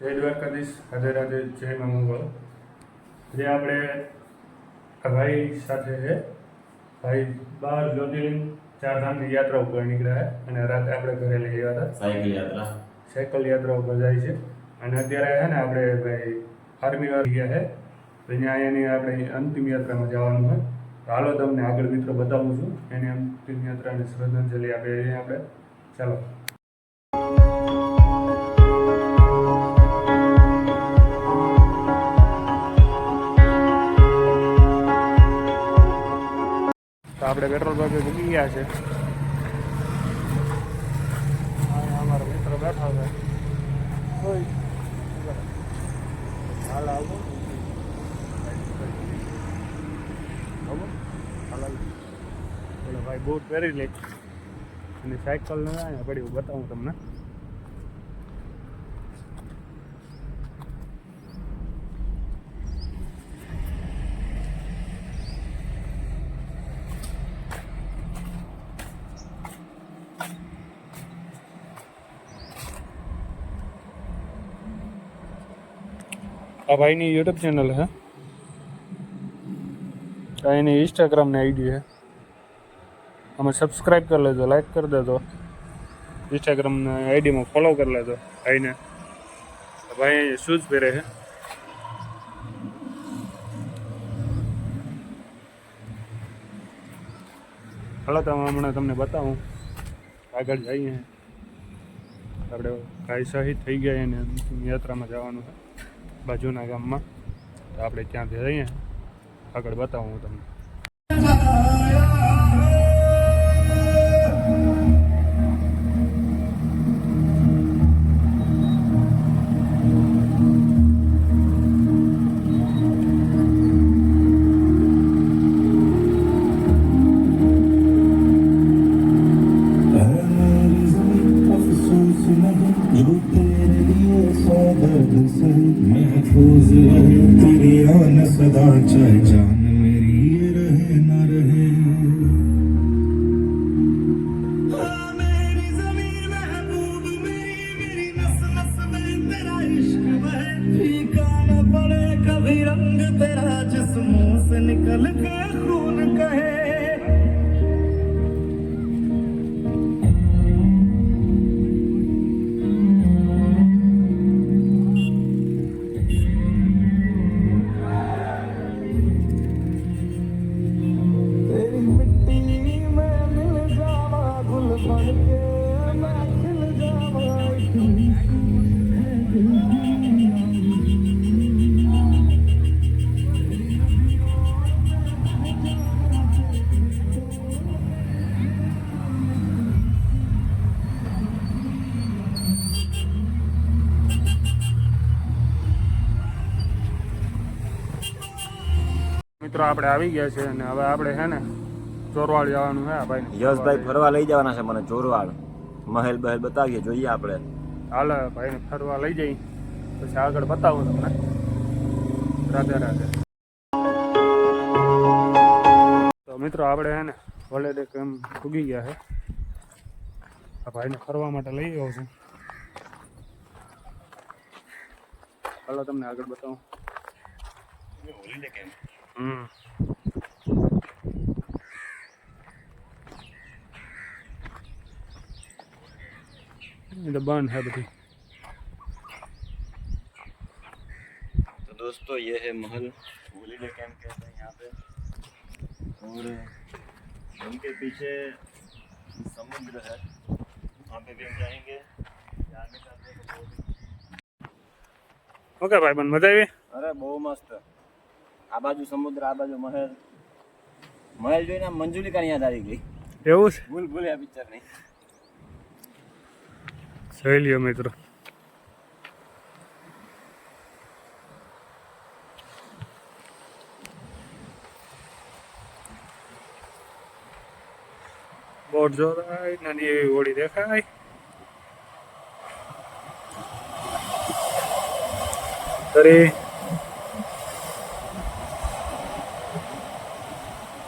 જય દ્વારકાધીશ. રાધે રાધે જય મા મંગળ. જે આપણે ભાઈ સાથે છે. ભાઈ બાર જ્યોતિર્લિંગ ચાર ધામની યાત્રા ઉપર નીકળ્યા અને રાતે આપણે ઘરે લઈ ગયા હતા. સાયકલ યાત્રા. સાયકલ યાત્રા ઉપર જાય છે. અને અત્યારે છે ને આપણે ભાઈ આર્મી વાર ગયા છે. તો ત્યાં એની આપણે અંતિમ યાત્રામાં જવાનું હોય તો હાલો તમને આગળ મિત્રો બતાવું છું. એની અંતિમ યાત્રાની શ્રદ્ધાંજલિ આપીએ આપણે. ચાલો. આપણે પેટ્રોલ પંપે મૂકી ગયા છે. અમારા મિત્ર બેઠા છે. હાલ આવો. ભાઈ બૂટ પહેરી લે. અને સાયકલ ને પડ્યું બતાવું તમને. આ ભાઈની યુટ્યુબ ચેનલ છે. આ એની ઇન્સ્ટાગ્રામની આઈડી છે. અમે સબસ્ક્રાઈબ કરી લેજો લાઈક કરી દેજો. ઇન્સ્ટાગ્રામના આઈડીમાં ફોલો કરી લેજો, ભાઈને. ભાઈ શૂઝ પહેરે છે. હાલો, તો હમણાં તમને બતાવું. આગળ જઈએ. આપણે ભાઈ શહીદ થઈ ગયા એને યાત્રામાં જવાનું છે. બાજુના ગામમાં. આપણે ત્યાં જઈએ આગળ બતાવું હું તમને. फूज तिरियान सदाच्या મિત્રો આપણે આવી ગયા છે અને હવે આપણે છે ને ચોરવાડ જવાનું છે ભાઈ યશભાઈ ફરવા લઈ જવાના છે મને ચોરવાડ મહેલ બહેલ બતાવીએ જોઈએ આપણે. હાલ ભાઈને ફરવા લઈ જઈ. પછી આગળ બતાવું તમને. રાધે રાધે. તો મિત્રો આપણે છે ને વલેડે કેમ ઉગી ગયા છે. આ ભાઈને ફરવા માટે લઈ ગયો છું. હાલો તમને આગળ બતાવું. હમ એ તો બંધ है બધી तो दोस्तों ये है महल होलीडे कैंप कहते हैं यहाँ पे और उनके पीछे समुद्र है वहाँ पे भी हम जाएंगे आगे जाते हैं तो बहुत- ઓકે ભાઈ બંધ મજા આવી અરે બહુ મસ્ત આ બાજુ સમુદ્ર આ બાજુ મહેલ. મહેલ જોઈને મંજુલિકા યાદ આવી ગઈ. એવું છે? ભૂલ ભૂલ્યા પિક્ચર નહીં જોઈ લ્યો મિત્રો. બોટ જોરાય નાની એવી હોડી દેખાય. અરે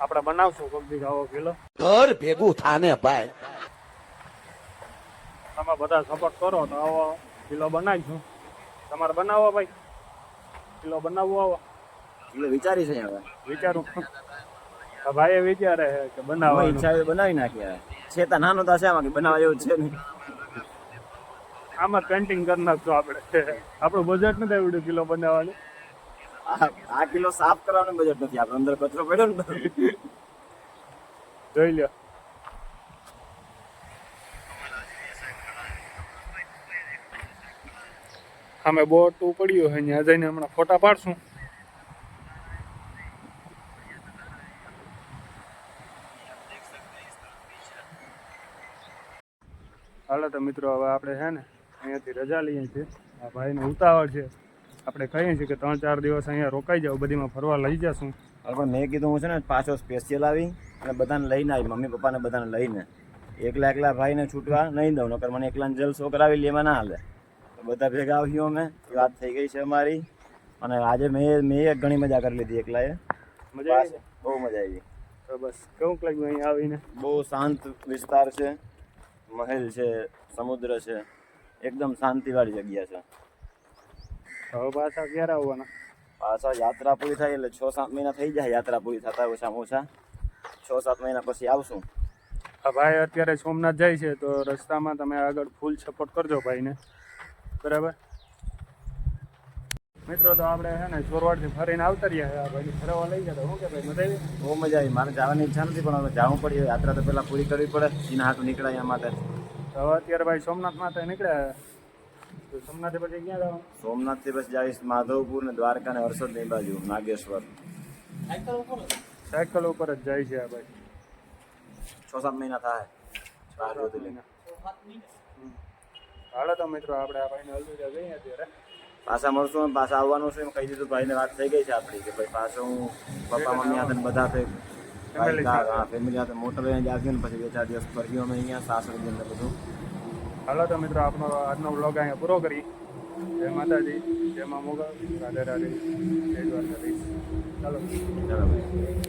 આપણે બનાવશું દી આવો કિલો ઘર ભેગું થાને ભાઈ. તમે બધા સપોર્ટ કરો તો આવો કિલો બનાવીશું. તમારે બનાવો ભાઈ? કિલો બનાવવો આવો. એટલે વિચારી છે હવે. વિચારું. ભાઈ વિચારે છે કે બનાવવા ઈચ્છા બનાવી નાખ્યા છે તો નાનો તો છે આમાં કે બનાવવા એવું છે નહીં. આમાં પેન્ટિંગ કરી નાખશું આપણે. આપણું બજેટ નથી આવડ્યું કિલો બનાવવાનું. આ કિલો સાફ કરવાનું બજેટ નથી. આપણે અંદર કચરો પડ્યો ને જોઈ લ્યો. અમે બોટ પડ્યું છે ત્યાં જઈને હમણાં ફોટા પાડશું. હાલો તો મિત્રો, હવે આપણે છે ને અહીંયાથી રજા લઈએ છીએ. આ ભાઈને ઉતાવળ છે. આપણે કહીએ છીએ કે ત્રણ ચાર દિવસ અહીંયા રોકાઈ જાવ બધીમાં ફરવા લઈ જશું. પણ મેં કીધું હું છે ને પાછો સ્પેશિયલ આવી અને બધાને લઈને આવી મમ્મી પપ્પાને બધાને લઈને. એકલા એકલા ભાઈને છૂટવા નહીં દઉં નકર મને એકલાને જલસો કરાવી લેવા ના હાલે. તો બધા ભેગા આવ્યો અમે વાત થઈ ગઈ છે અમારી. અને આજે મેં મેં ઘણી મજા કરી લીધી એકલાએ. મજા આવી બહુ મજા આવી. તો બસ કેવું લાગ્યું અહીંયા આવીને? બહુ શાંત વિસ્તાર છે મહેલ છે સમુદ્ર છે એકદમ શાંતિવાળી જગ્યા છે. હવે પાછા ક્યારે આવવાના. પાછા યાત્રા પૂરી થાય એટલે છ સાત મહિના થઈ જાય યાત્રા પૂરી થતા ઓછામાં ઓછા. છ સાત મહિના પછી આવશું. આ ભાઈ અત્યારે સોમનાથ જાય છે તો રસ્તામાં તમે આગળ ફૂલ સપોર્ટ કરજો ભાઈને. બરાબર? મિત્રો તો આપણે છે ને ચોરવાડથી ફરીને આવતા રહ્યા છે ફરવા લઈ ગયા હું કે ભાઈ મજા આવી? બહુ મજા આવી. મારે જવાની ઈચ્છા નથી પણ હવે જવું પડ્યું. યાત્રા તો પહેલાં પૂરી કરવી પડે. એના હાથ નીકળાય એના માટે. હવે અત્યારે ભાઈ સોમનાથ માટે નીકળ્યા. સોમનાથ પછી ક્યાં જવાનું સોમનાથથી પછી જઈશ માધવપુર ને દ્વારકા ને હર્ષદની બાજુ નાગેશ્વર. સાયકલ ઉપર જ? જાય છે આ ભાઈ છ સાત મહિના થાય. બાર જ્યોતિર્લિંગ. હમ. હાલો તો મિત્રો આપણે આ ભાઈને અલવિદા જઈએ અત્યારે. પાછા મળશું અને પાછા આવવાનું છે એમ કહી દીધું ભાઈને વાત થઈ ગઈ છે આપણી કે ભાઈ પાછો હું પપ્પા મમ્મી હાથે ને બધા હાથે Family સાથે. હા ફેમિલી સાથે મોટર લઈને જ આવ્યું ને પછી બે ચાર દિવસ ફર્યું અમે અહીંયા સાસરી અંદર બધું. હાલો તો મિત્રો આપણો આજનો બ્લોગ અહીંયા પૂરો કરી. જય માતાજી, જય મા મોગલ રાધે રાધે, જય દ્વારકાધીશ. ચાલો ચાલો.